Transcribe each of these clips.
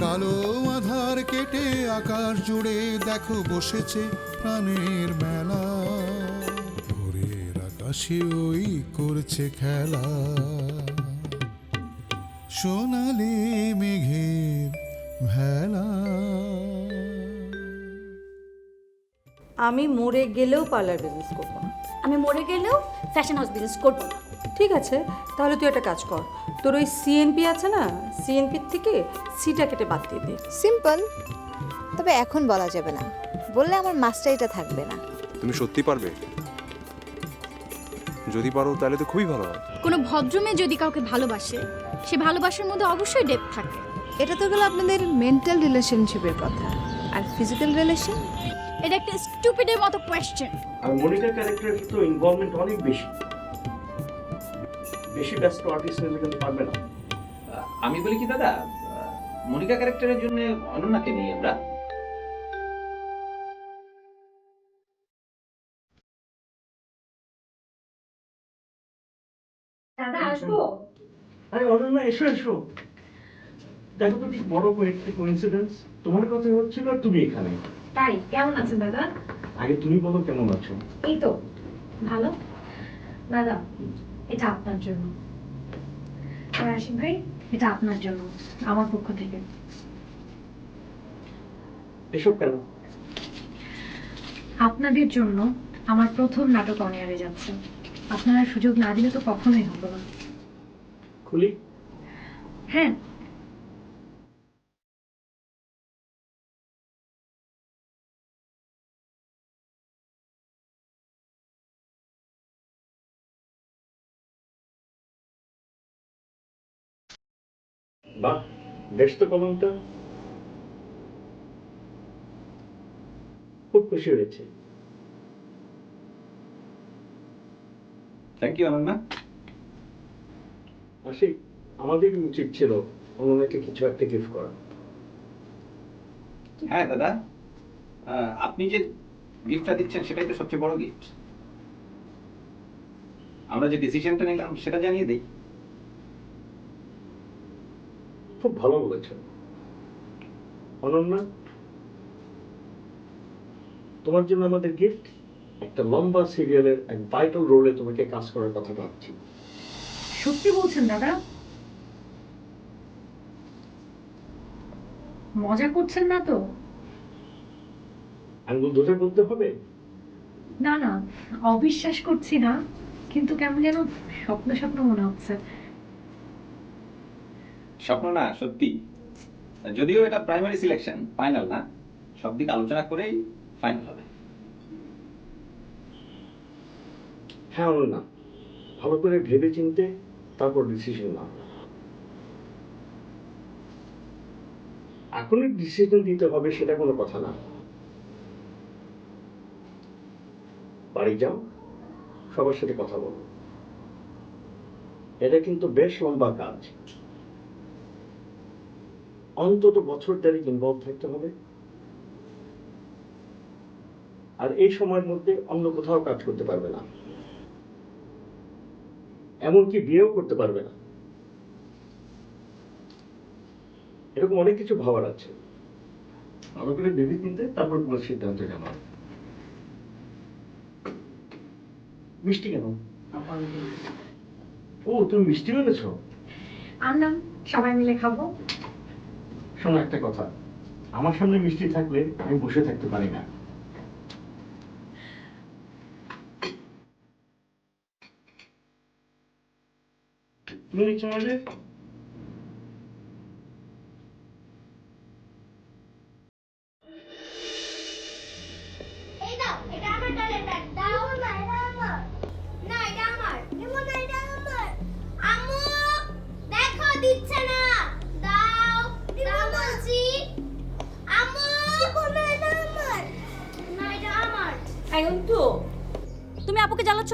কালো আধার কেটে আকাশ জুড়ে দেখো বসেছে প্রাণের মেলা। ভোরের আকাশে ওই করছে খেলা। সোনালি মেঘের ভেলা। আমি মরে গেলেও পার্লার বিজনেস করব না। আমি মরে গেলেও ফ্যাশন হাউস বিজনেস করব না। ঠিক আছে তাহলে তুই একটা কাজ কর। তোর ওই সিএনপি আছে না? সিএনপির থেকে সিটা কেটে বাদ দিয়ে দে। সিম্পল তবে এখন বলা যাবে না। বললে আমার মাস্টারিটা থাকবে না। তুমি সত্যি পারবে? যদি পারো তাহলে তো খুবই ভালো হয়। কোনো ভদ্রমেয়ে যদি কাউকে ভালোবাসে সে ভালোবাসার মধ্যে অবশ্যই ডেপ থাকে। এটা তো গেলো আপনাদের মেন্টাল রিলেশনশিপের কথা। আর ফিজিক্যাল রিলেশন এটা একটা স্টুপিডের মতো কোয়েশ্চেন আর মনিকার ক্যারেক্টারের তো ইনভলভমেন্ট অনেক বেশি। বেশি ব্যস্ত আর্টিস্ট হলে কিন্তু পারবে না। আমি বলি কি দাদা মনিকা ক্যারেক্টারের জন্য অনন্যাকে নিই আমরা দাদা আসব? আরে অনন্যা এসো এসো। দেখো তো ঠিক বড় একটা কোইন্সিডেন্স তোমার কথা হচ্ছিল আর তুমি এখানে। তাই কেমন আছেন দাদা? আগে তুমি বলো কেমন আছো। এই তো ভালো। দাদা এটা আপনার জন্য। আর আশিক ভাই এটা আপনার জন্য আমার পক্ষ থেকে। এসব কেন? আপনাদের জন্য আমার প্রথম নাটক অনিয়ারে যাচ্ছে। আপনারা সুযোগ না দিলে তো কখনোই হবে না। খুলি। হ্যাঁ তো কলমটা খুব খুশি হয়েছে থ্যাংক ইউ অনন্যা আশিক আমাদের উচিত ছিল? অনন্যাকে কিছু একটা গিফট করা? হ্যাঁ দাদা। আপনি যে গিফটটা দিচ্ছেন সেটাই তো সবচেয়ে বড় গিফট আমরা যে ডিসিশনটা নিলাম সেটা জানিয়ে দিই। খুব ভালো বলেছ অনন্যা তোমার জন্য আমাদের গিফট একটা লম্বা সিরিয়ালের এক ভাইটাল রোলে তোমাকে কাজ করার কথা ভাবছি। সত্যি বলছেন দাদা? মজা করছেন না তো? আঙ্গুল ধরে বলতে হবে? না না অবিশ্বাস করছি না কিন্তু কেমন যেন স্বপ্ন স্বপ্ন মনে হচ্ছে। স্বপ্ন না সত্যি। যদিও এটা প্রাইমারি সিলেকশন ফাইনাল না, সব দিক আলোচনা করেই ফাইনাল হবে। হ্যাঁ অনন্যা ভালো করে ভেবে চিনতে তারপর ডিসিশন নাও। এখনই ডিসিশন দিতে হবে সেটা কোনো কথা না। বাড়ি যাও, সবার সাথে কথা বলো। এটা কিন্তু বেশ লম্বা কাজ। অন্তত বছর দেড়েক ইনভলভ থাকতে হবে। আর এই সময়ের মধ্যে অন্য কোথাও কাজ করতে পারবে না। এমনকি বিয়েও করতে পারবে না। এরকম অনেক কিছু ভাবার আছে। ভালো করে ভেবে চিনতে তারপর তোমার সিদ্ধান্ত নেওয়া মিষ্টি কেন? ও তুমি মিষ্টি এনেছো? আনলাম সবাই মিলে খাব। শোনো একটা কথা। আমার সামনে মিষ্টি থাকলে আমি বসে থাকতে পারি না। তুমি নিচ্ছ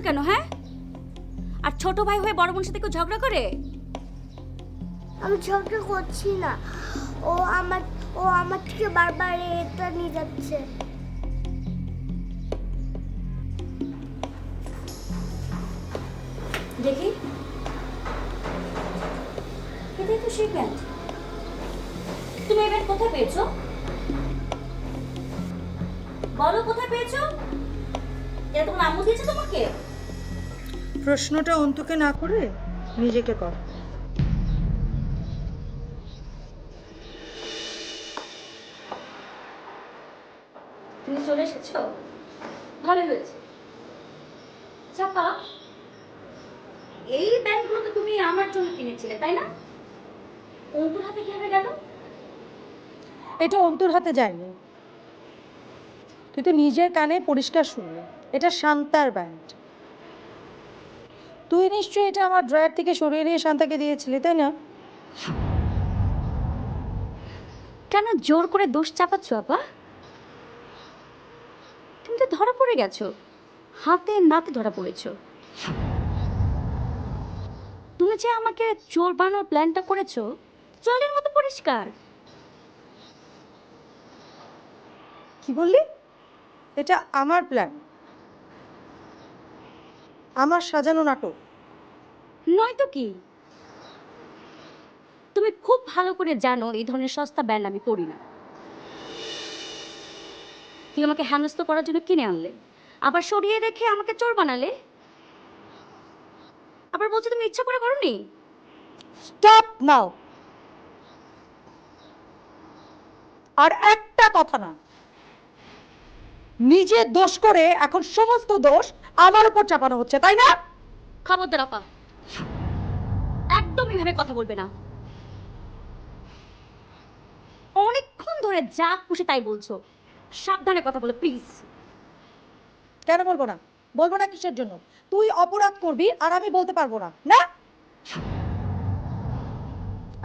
কেন হ্যাঁ? আর ছোট ভাই হয়ে বড় বোনের সাথে কেউ ঝগড়া করে? আমি ঝগড়া করছি না। ও আমার ও আমার থেকে বারবার এটা নিয়ে যাচ্ছে। দেখি। এটাই তো সেই প্যান্ট তুমি এই প্যান্ট কোথায় পেয়েছ? বলো কোথায় পেয়েছ? এটা তোমার আম্মু দিয়েছে তোমাকে? প্রশ্নটা অন্তুকে না করে নিজেকে কর। তুমি চলে এসেছ? ভালো হয়েছে। চাপা এই ব্যাগগুলো তো তুমি আমার জন্য কিনেছিলে তাই না? অঙ্কুর হাতে কীভাবে গেল? এটা অন্তুর হাতে যায়নি। তুই তো নিজের কানে পরিষ্কার শুনলি। এটা শান্তার ব্যান্ড তুই নিশ্চয়ই এটা আমার ড্রয়ার থেকে সরিয়ে নিয়ে শান্তাকে দিয়েছিলি তাই না? কেন জোর করে দোষ চাপাচ্ছ আপা? তুমি তো ধরা পড়ে গেছো। হাতে নাতে ধরা পড়েছো। তুমি যে আমাকে চোর বানানোর প্ল্যানটা করেছ জলের মতো পরিষ্কার। কি বললি? এটা আমার প্ল্যান। আমার সাজানো নাটক। নয়তো কি? তুমি খুব ভালো করে জানো এই ধরনের সস্তা ব্যান্ড আমি পড়ি না। তুমি আমাকে হ্যানস্ত করার জন্য কিনে আনলে? আবার সরিয়ে রেখে আমাকে চোর বানালে? আবার বলছো তুমি ইচ্ছা করে করনি? স্টপ নাও আর একটা কথা না। নিজে দোষ করে এখন সমস্ত দোষ আমার উপর চাপানো হচ্ছে তাই না? খবরদার আপা। একদম এভাবে কথা বলবে না। অনেকক্ষণ ধরে যা খুশি তাই বলছো। সাবধানে কথা বলো প্লিজ কেন বলব না? বলব না কিসের জন্য? তুই অপরাধ করবি আর আমি বলতে পারব না। না?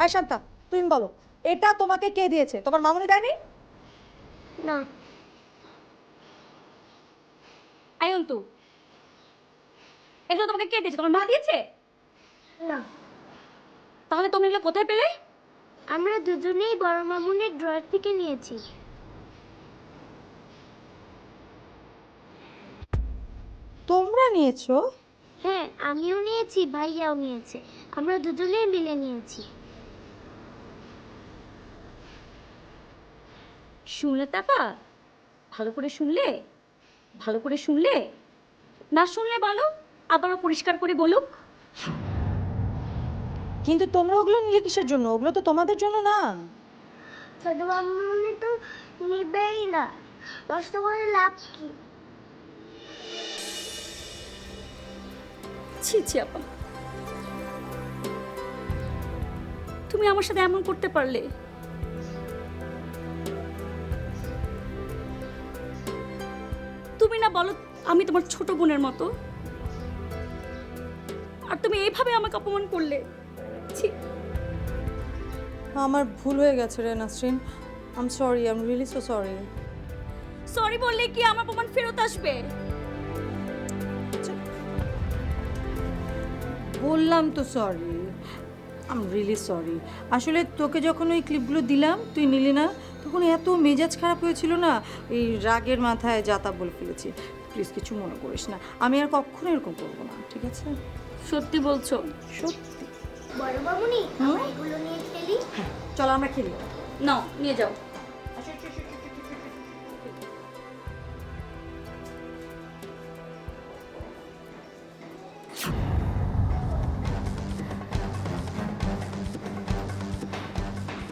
আয় শান্তা তুমি বলো এটা তোমাকে কে দিয়েছে? তোমার মামুনি দেয়নি না। আয়ন্তু এগুলো তোমাকে কে দিয়েছে? তোমার মা দিয়েছে? না। তাহলে তুমি এগুলো কোথায় পেলে? আমরা দুজনেই বড় মামুনের ড্রয়ার থেকে নিয়েছি। তোমরা নিয়েছো? হ্যাঁ আমিও নিয়েছি ভাইয়াও নিয়েছে। আমরা দুজনেই মিলে নিয়েছি। শুনলে তাপা? ভালো করে শুনলে? ভালো করে শুনলে? না শুনলে বলো আবারও পরিষ্কার করে বলুক। কিন্তু তোমরা ওগুলো নিলে কিসের জন্য? ওগুলো তো তোমাদের জন্য না। ছোট মামুনি তো নিবেই না। নষ্ট করে লাভ কি? ছি ছি আপা। তুমি আমার সাথে এমন করতে পারলে? তুমি না বলো আমি তোমার ছোট বোনের মতো। আর তুমি এইভাবে আমাকে অপমান করলে? ছি আমার ভুল হয়ে গেছে রে Nasrin. I'm sorry I'm really so sorry sorry বললে কি আমার প্রমাণ ফেরত আসবে? বললাম তো সরি আম রিয়েলি সরি আসলে তোকে যখন ওই ক্লিপগুলো দিলাম তুই নিলি না তখন এত মেজাজ খারাপ হয়েছিল না এই রাগের মাথায় যাতা বলে ফেলেছি। প্লিজ কিছু মনে করিস না। আমি আর কখনো এরকম করব না ঠিক আছে? সত্যি বলছো? সত্যি। বড় মামুনি আমরা এগুলো নিয়ে খেলি? চল আমরা খেলি। নাও নিয়ে যাও।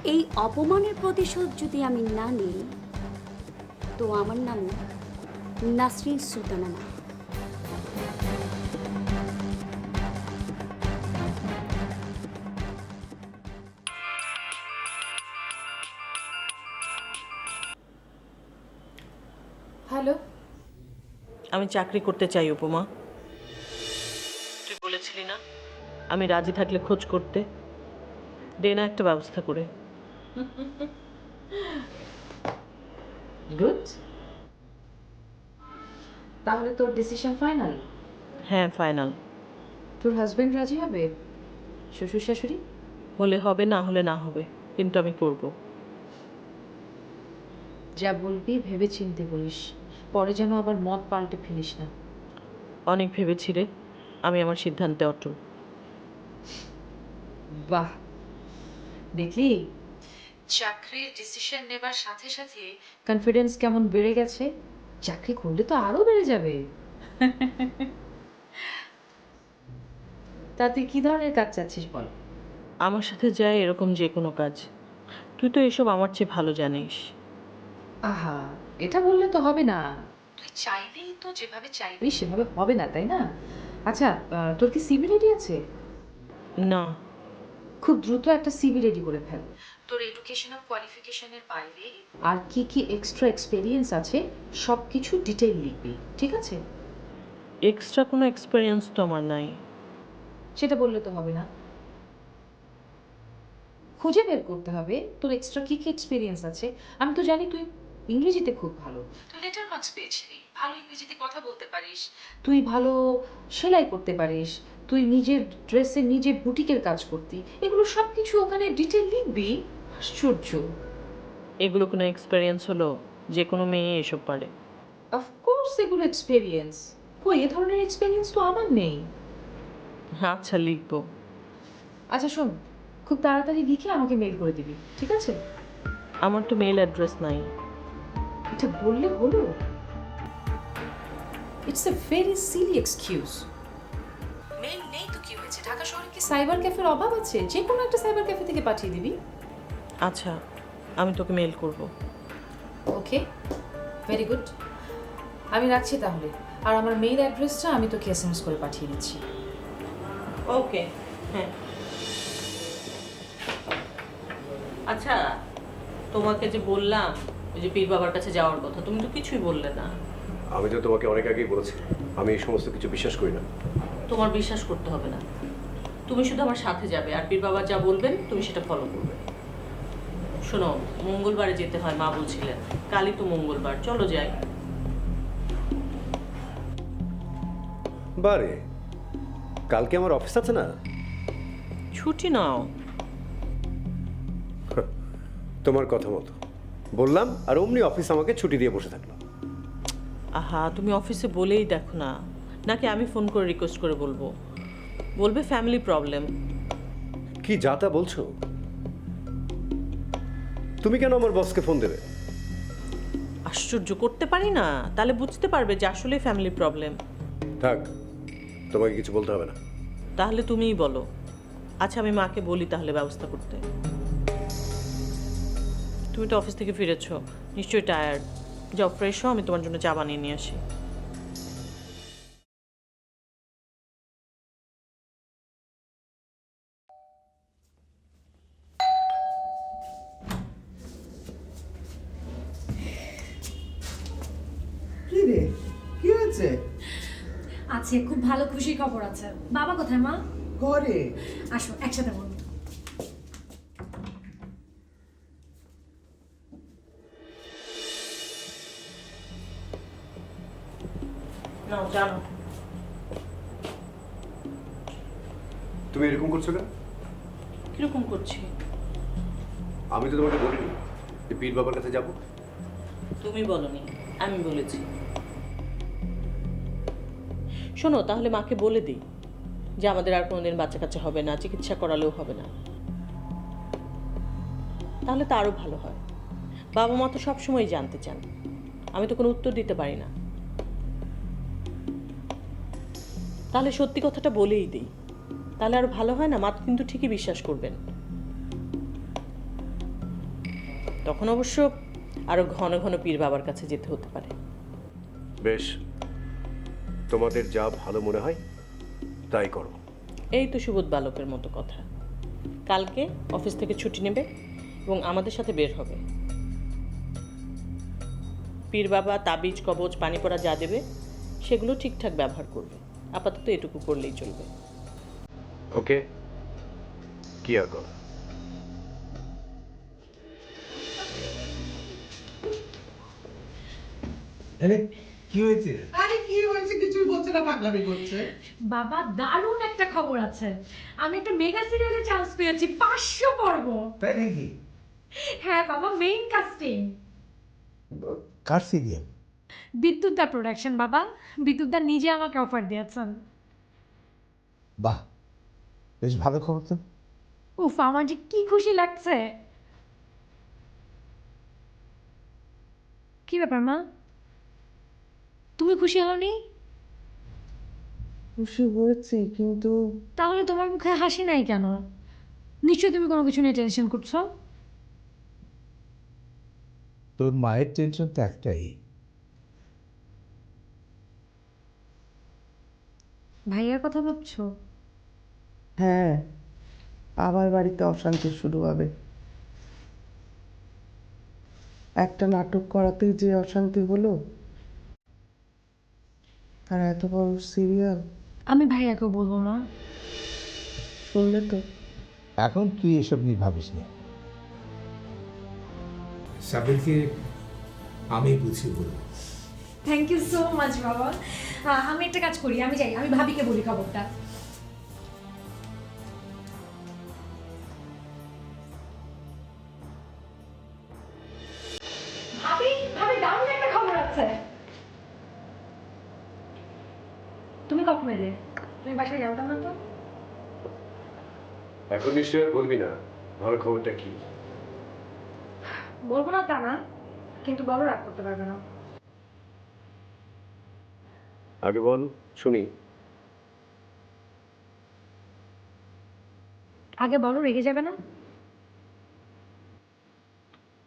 এই অপমানের প্রতিশোধ যদি আমি না নিই তো আমার নাম নাসরিন সুলতানা না হ্যালো আমি চাকরি করতে চাই উপমা। তুই বলেছিলি না? আমি রাজি থাকলে খোঁজ করতে। দে না একটা ব্যবস্থা করে। গুড। তাহলে তোর ডিসিশন ফাইনাল হ্যাঁ ফাইনাল তোর হাজবেন্ড রাজি হবে? শ্বশুর শাশুড়ি? হলে হবে না হলে না হবে কিন্তু আমি করব। যা বলবি ভেবে চিনতে বলিস পরে যেন আবার মত পাল্টে ফেলিস না। অনেক ভেবেছি রে আমি আমার সিদ্ধান্তে অটল। বাহ। দেখলি? চাকরির ডিসিশন নেবার সাথে সাথে কনফিডেন্স কেমন বেড়ে গেছে? চাকরি করলে তো আরও বেড়ে যাবে। তা তুই কি ধরনের কাজ চাচ্ছিস বল? আমার সাথে যায় এরকম যে কোনো কাজ। তুই তো এসব আমার চেয়ে ভালো জানিস। আহা। এটা বললে তো হবে না। তুই চাইলেই তো যেভাবে চাইবি। সেভাবে হবে না তাই না? আচ্ছা তোর কি সিবি রেডি আছে? না। খুব দ্রুত একটা সিভি রেডি করে ফেল। তোর এডুকেশনাল কোয়ালিফিকেশনের বাইরে আর কি কি এক্সট্রা এক্সপেরিয়েন্স আছে সব কিছু ডিটেইল লিখবি ঠিক আছে? এক্সট্রা কোনো এক্সপিরিয়েন্স তো আমার নাই। সেটা বললে তো হবে না। খুঁজে বের করতে হবে তোর এক্সট্রা কি কি এক্সপিরিয়েন্স আছে? আমি তো জানি তুই ইংরেজিতে খুব ভালো। তুই লেটার মার্কস পেয়েছিলি ভালো ইংরেজিতে কথা বলতে পারিস তুই ভালো সেলাই করতে পারিস তুই নিজের ড্রেসে নিজে বুটিকের কাজ করতি এগুলো সব কিছু ওখানে ডিটেল লিখবি? আশ্চর্য। এগুলো কোনো এক্সপিরিয়েন্স হলো? যে কোনো মেয়ে এসব পারে। অফকোর্স এগুলো এক্সপিরিয়েন্স কই এ ধরনের এক্সপিরিয়েন্স তো আমার নেই। আচ্ছা লিখব। আচ্ছা শোন খুব তাড়াতাড়ি লিখে আমাকে মেল করে দিবি ঠিক আছে? আমার তো মেল অ্যাড্রেস নাই। এটা বললে হলো। It's a very silly excuse mail নেই তো কি হয়েছে? ঢাকা শহরে কি সাইবার ক্যাফের অভাব আছে? যে কোনো একটা সাইবার ক্যাফে থেকে পাঠিয়ে দিবি। আচ্ছা আমি তোকে মেল করব। ওকে ভেরি গুড আমি রাখছি তাহলে। আর আমার মেইল অ্যাড্রেসটা আমি তোকে এসএমএস করে পাঠিয়ে দিচ্ছি। ওকে হ্যাঁ। আচ্ছা তোমাকে যে বললাম ওই যে পীর বাবার কাছে যাওয়ার কথা তুমি তো কিছুই বললে না। আমি তো তোমাকে অনেক আগেই বলেছি আমি এই সমস্ত কিছু বিশ্বাস করি না। তোমার বিশ্বাস করতে হবে না। তুমি শুধু আমার সাথে যাবে আর পীর বাবা যা বলবেন তুমি সেটা ফলো করবে। শোনো মঙ্গলবারে যেতে হয় মা বলছিলেন। কালই তো মঙ্গলবার চলো যাই। বারে কালকে আমার অফিস আছে না? ছুটি নাও। তোমার কথা মতো। বললাম আর অমনি অফিস আমাকে ছুটি দিয়ে বসে থাকল। আহা তুমি অফিসে বলেই দেখো না। নাকি আমি ফোন করে রিকোয়েস্ট করে বলব? বলবে ফ্যামিলি প্রবলেম কি যা তা বলছো? তুমি কেন আমার বসকে ফোন দেবে? আশ্চর্য করতে পারি না। তাহলে বুঝতে পারবে যে আসলে ফ্যামিলি প্রবলেম থাক তোমাকে কিছু বলতে হবে না। তাহলে তুমিই বলো। আচ্ছা আমি মাকে বলি তাহলে ব্যবস্থা করতে। তুমি তো অফিস থেকে ফিরেছো। নিশ্চয়ই টায়ার্ড যাও ফ্রেশ হও আমি তোমার জন্য চা বানিয়ে নিয়ে আসি। কি রে? কি হয়েছে? আছে খুব ভালো খুশির খবর আছে। বাবা কোথায় মা? ঘরে। আসো একসাথে বলব। জানো। তুমি এরকম করছ কেন? কীরকম করছি? আমি তো তোমাকে বলিনি যে পীর বাবার কাছে যাব। তুমি বলনি আমি বলেছি। শোনো তাহলে মাকে বলে দিই যে আমাদের আর কোনোদিন বাচ্চা কাচ্চা হবে না চিকিৎসা করালেও হবে না। তাহলে তো আরও ভালো হয়। বাবা মা তো সবসময় জানতে চান। আমি তো কোনো উত্তর দিতে পারি না। তাহলে সত্যি কথাটা বলেই দিই। তাহলে আর ভালো হয় না? মা কিন্তু ঠিকই বিশ্বাস করবেন। তখন অবশ্য আরও ঘন ঘন পীর বাবার কাছে যেতে হতে পারে। বেশ। তোমাদের যা ভালো মনে হয় তাই করো। এই তো সুবোধ বালকের মতো কথা। কালকে অফিস থেকে ছুটি নেবে এবং আমাদের সাথে বের হবে। পীর বাবা তাবিজ কবজ পানি পড়া যা দেবে সেগুলো ঠিকঠাক ব্যবহার করবে। আপাতত এটুকু করলেই চলবে। ওকে? কি আর করো? আরে কি হয়েছে? আরে কি হয়েছে? কিছুই বলছে না পাগলামি করছে। বাবা দারুণ একটা খবর আছে। আমি একটা মেগা সিরিয়ালে চান্স পেয়েছি পাঁচশো পর্ব। তাই নাকি? হ্যাঁ বাবা মেইন কাস্টিং কার সিরিয়াল বিদ্যুৎ দা প্রোডাকশন বাবা। বিদ্যুৎ দা নিজে আমাকে অফার দিয়েছেন। বাহ বেশ ভালো খবর তো। উফ আমার যে কি খুশি লাগছে। কি ব্যাপার মা? তুমি খুশি হওনি? খুশি হয়েছে কিন্তু তাহলে তোমার মুখে হাসি নাই কেন? নিশ্চয়ই তুমি কোনো কিছু নিয়ে টেনশন করছ। তোর মায়ের টেনশন তো একটাই। ভাইয়ার কথা ভাবছ? হ্যাঁ আবার বাড়িতে অশান্তি শুরু হবে। একটা নাটক করাতেই যে অশান্তি হলো আর এত বড় সিরিয়াল আমি ভাইয়াকে বলব না শুনলে তো। এখন তুই এসব নিয়ে ভাবিস না। সাবিরকে আমি বুঝিয়ে বলব। থ্যাংক ইউ সো মাচ বাবা। আমি একটা কাজ করি আমি যাই আমি ভাবিকে বলি খবরটা। ভাবি ভাবি দারুণ একটা খবর আছে। তুমি কখন এলে? তুমি বাসায় যাওটা না তো? এখন নিশ্চয় আর বলবি না ভালো খবরটা কি? বলব না তা না কিন্তু বলো রাগ করতে পারবে না। আগে বল শুনি। আগে বলো রেগে যাবে না?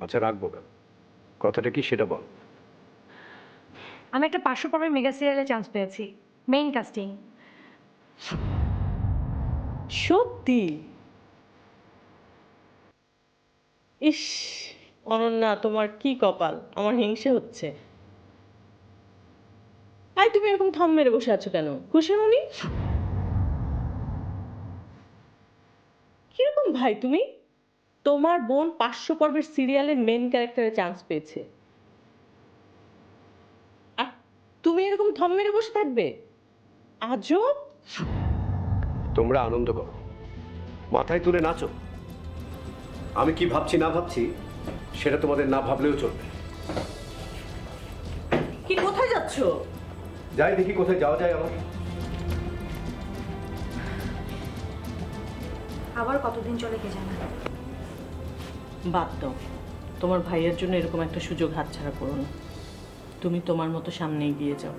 আচ্ছা রাখব কেন? কথাটা কি সেটা বল। আমি একটা পাঁচশো পর্বের মেগা সিরিয়ালে চান্স পেয়েছি। মেইন কাস্টিং সত্যি? ইস অনন্যা তোমার কি কপাল? আমার হিংসে হচ্ছে। আই তুমি এরকম থম মেরে বসে আছো কেন? খুশি মনি কীরকম ভাই তুমি? তোমার বোন পাঁচশো পর্বের সিরিয়ালের মেন ক্যারেক্টারে চান্স পেয়েছে। আর তুমি এরকম থম মেরে বসে থাকবে? আজব! তোমরা আনন্দ করো। মাথায় তুলে নাচো। আমি কি ভাবছি না ভাবছি সেটা তোমাদের না ভাবলেও চলবে। কি কোথায় যাচ্ছো? যাই দেখি কোথায় যাওয়া যায় আমার আবার কতদিন চলে কে জানে। বাদ দাও। তোমার ভাইয়ের জন্য এরকম একটা সুযোগ হাতছাড়া করো না। তুমি তোমার মতো সামনে এগিয়ে যাও।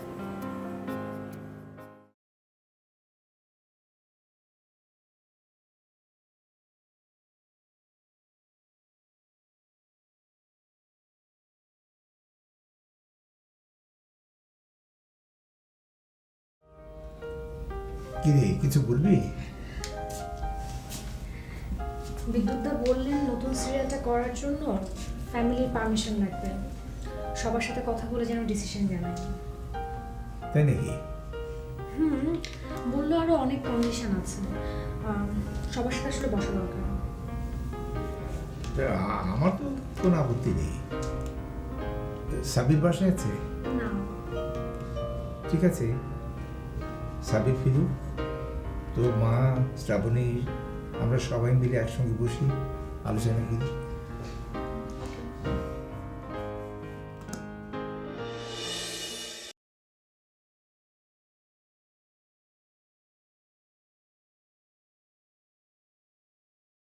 পারমিশন লাগবে। সবার সাথে কথা বলে যেন ডিসিশন জানাই তাই নাকি? হুম বলল আরও অনেক কন্ডিশন আছে। সবার সাথে আসলে বসা দরকার। তা আমার তো কোনো আপত্তি নেই। সাবির বাসায় আছে? না। ঠিক আছে। সাবির ফিরুক তোর মা শ্রাবণী আমরা সবাই মিলে একসঙ্গে বসি আলোচনা করি।